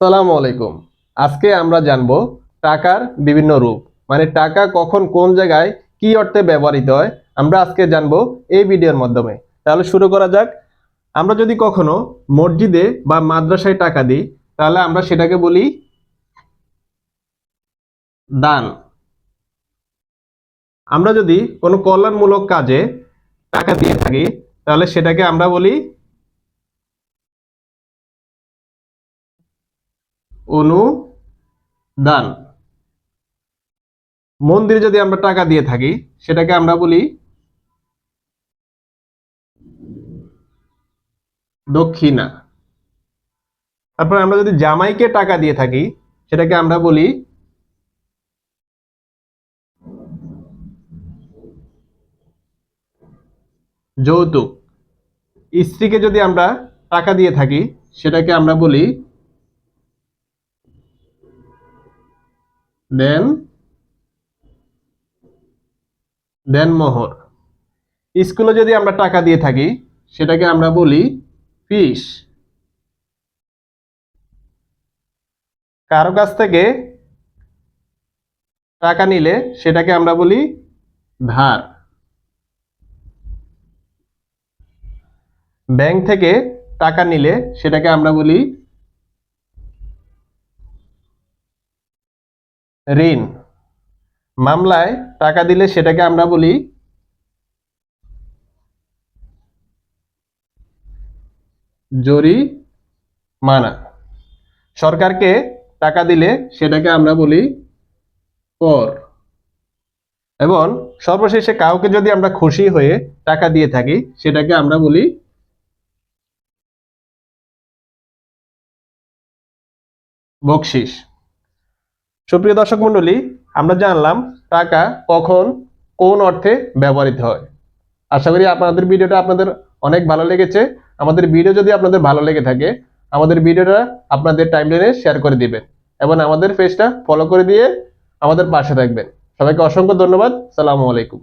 সালামু আলাইকুম। আজকে আমরা জানব টাকার বিভিন্ন রূপ। মানে টাকা কখন কোন জায়গায় কি অর্থে ব্যবহৃত হয়, আমরা আজকে জানব এই ভিডিওর মাধ্যমে। তাহলে শুরু করা যাক। আমরা যদি কখনো মসজিদে বা মাদ্রাসায় টাকা দিই, তাহলে আমরা সেটাকে বলি দান। আমরা যদি কোনো কল্যাণমূলক কাজে টাকা দিয়ে থাকি, তাহলে সেটাকে আমরা বলি অনুদান। মন্দিরে যদি আমরা টাকা দিয়ে থাকি, সেটাকে আমরা বলি দক্ষিণা। তারপর আমরা যদি জামাইকে টাকা দিয়ে থাকি, সেটাকে আমরা বলি যৌতুক। স্ত্রীকে যদি আমরা টাকা দিয়ে থাকি, সেটাকে আমরা বলি দেন দেন মোহর। স্কুলে যদি আমরা টাকা দিয়ে থাকি, সেটাকে আমরা বলি ফিস। কারও কাছ থেকে টাকা নিলে সেটাকে আমরা বলি ধার। ব্যাংক থেকে টাকা নিলে সেটাকে আমরা বলি ঋণ। মামলায় টাকা দিলে সেটাকে আমরা বলি জরিমানা। সরকারকে টাকা দিলে সেটাকে আমরা বলি কর। এবং সর্বশেষে কাউকে যদি আমরা খুশি হয়ে টাকা দিয়ে থাকি, সেটাকে আমরা বলি বকশিস। সুপ্রিয় দর্শক মন্ডলী আমরা জানলাম টাকা কখন কোন অর্থে ব্যবহৃত হয়। আশা করি আপনাদের ভিডিওটা আপনাদের অনেক ভালো লেগেছে। আমাদের ভিডিও যদি আপনাদের ভালো লেগে থাকে, আমাদের ভিডিওটা আপনাদের টাইম টাইমলাইনে শেয়ার করে দিবেন এবং আমাদের পেজটা ফলো করে দিয়ে আমাদের পাশে থাকবেন। সবাইকে অসংখ্য ধন্যবাদ। সালামু আলাইকুম।